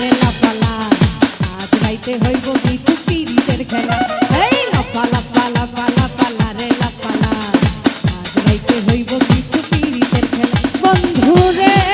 রে লাপালা। আজ রাইতে হইব কিছু পিড়িতের খেলা। লাপালা পালা পালা পালা রে লাপালা। আজ রাইতে হইব কিছু বন্ধু রে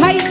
ভাই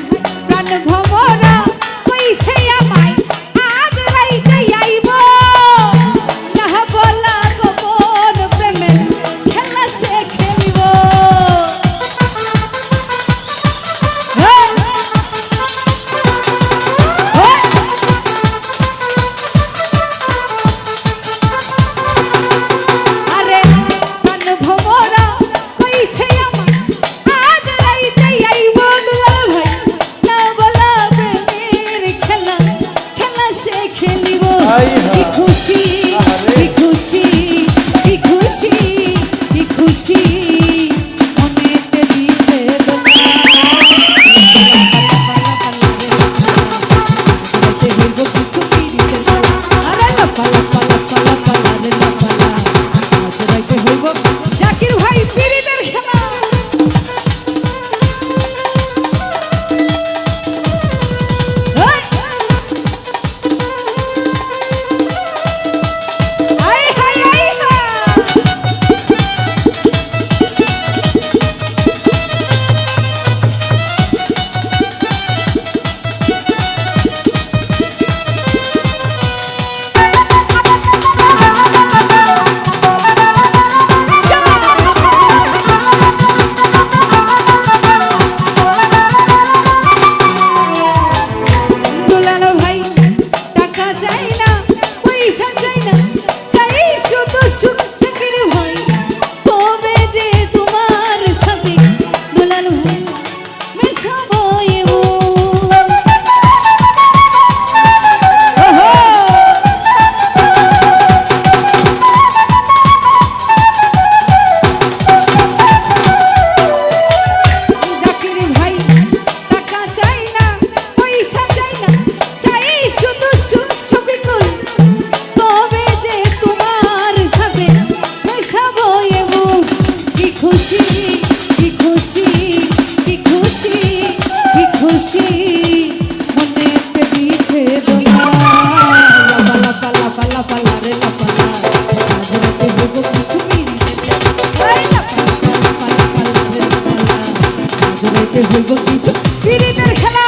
ভালোবাসি মনেতে দিয়েছে খেলা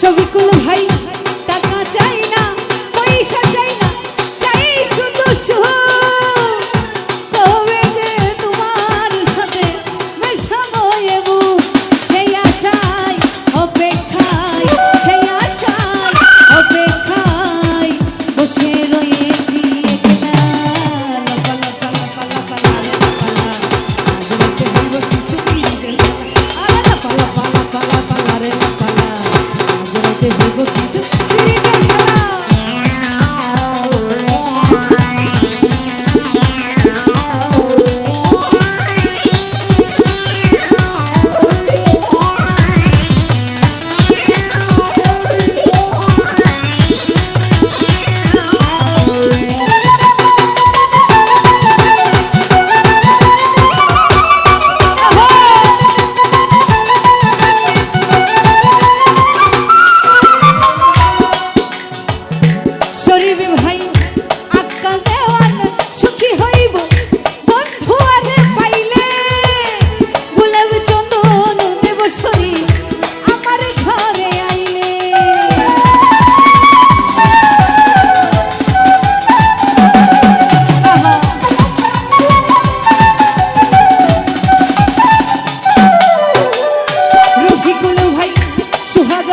ছবিগুলো ভাই desde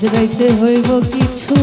আজ রাইতে হইব কিছু